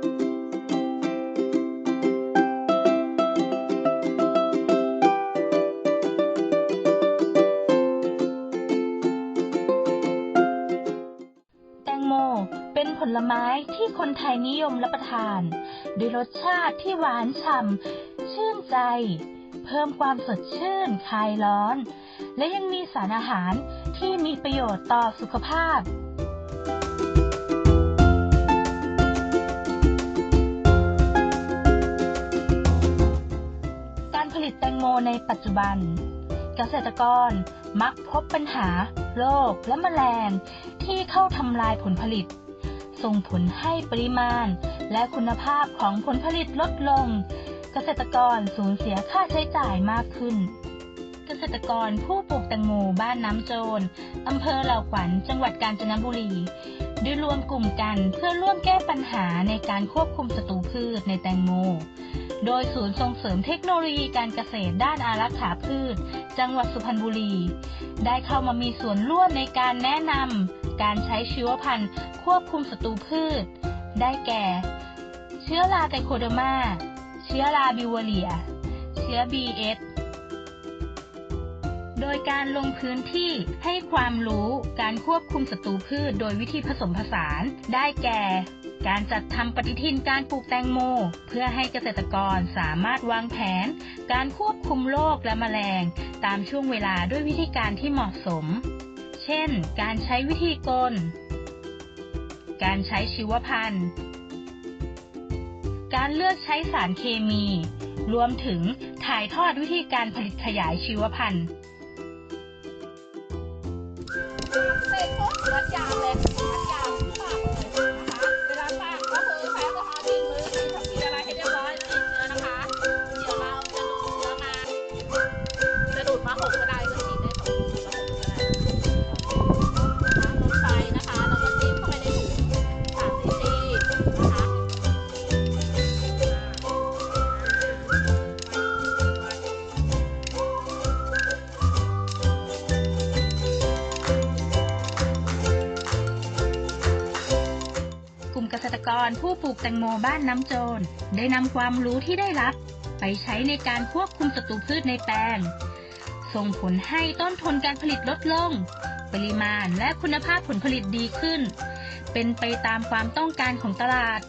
แตงโมเป็นผลไม้ที่คนไทยนิยมรับประทาน ด้วยรสชาติที่หวานฉ่ำ ชื่นใจ เพิ่มความสดชื่น คลายร้อน และยังมีสารอาหารที่มีประโยชน์ต่อสุขภาพ แตงโมในปัจจุบัน เกษตรกรมักพบปัญหา โรคและแมลง ที่เข้าทำลายผลผลิต ส่งผลให้ปริมาณ และคุณภาพของผลผลิตลดลง เกษตรกรสูญเสียค่าใช้จ่ายมากขึ้น เกษตรกรผู้ปลูกแตงโมบ้านน้ำโจรอำเภอเหล่าขวัญจังหวัดกาญจนบุรี ได้รวมกลุ่มกันเพื่อร่วมแก้ปัญหาในการควบคุมศัตรูพืชในแตงโม โดยศูนย์ส่งเสริมเทคโนโลยีการเกษตรด้านอารักขาพืช จังหวัดสุพรรณบุรี ได้เข้ามามีส่วนร่วมในการแนะนำการใช้ชีวพันธุ์ควบคุมศัตรูพืช ได้แก่ เชื้อราไตโคเดอร์มา เชื้อราบิวเรีย เชื้อ BS โดยการลงพื้นที่ให้ความรู้การควบคุมศัตรูพืชโดยวิธีผสมผสาน ได้แก่ การจัดทำปฏิทินการปลูกแตงโม เพื่อให้เกษตรกรสามารถวางแผน การควบคุมโรคและแมลง ตามช่วงเวลาด้วยวิธีการที่เหมาะสม เช่น การใช้วิธีกล การใช้ชีวพันธุ์ การเลือกใช้สารเคมี รวมถึงถ่ายทอดวิธีการผลิตขยายชีวพันธุ์ เสร็จปุ๊บ ษตรกรผู้ปลูกแตงโมบ้านน้ำโจรได้นำความรู้ที่ได้รับ ไปใช้ในการควบคุมศัตรูพืชในแปลง ส่งผลให้ต้นทุนการผลิตลดลง ปริมาณและคุณภาพผลผลิตดีขึ้น เป็นไปตามความต้องการของตลาด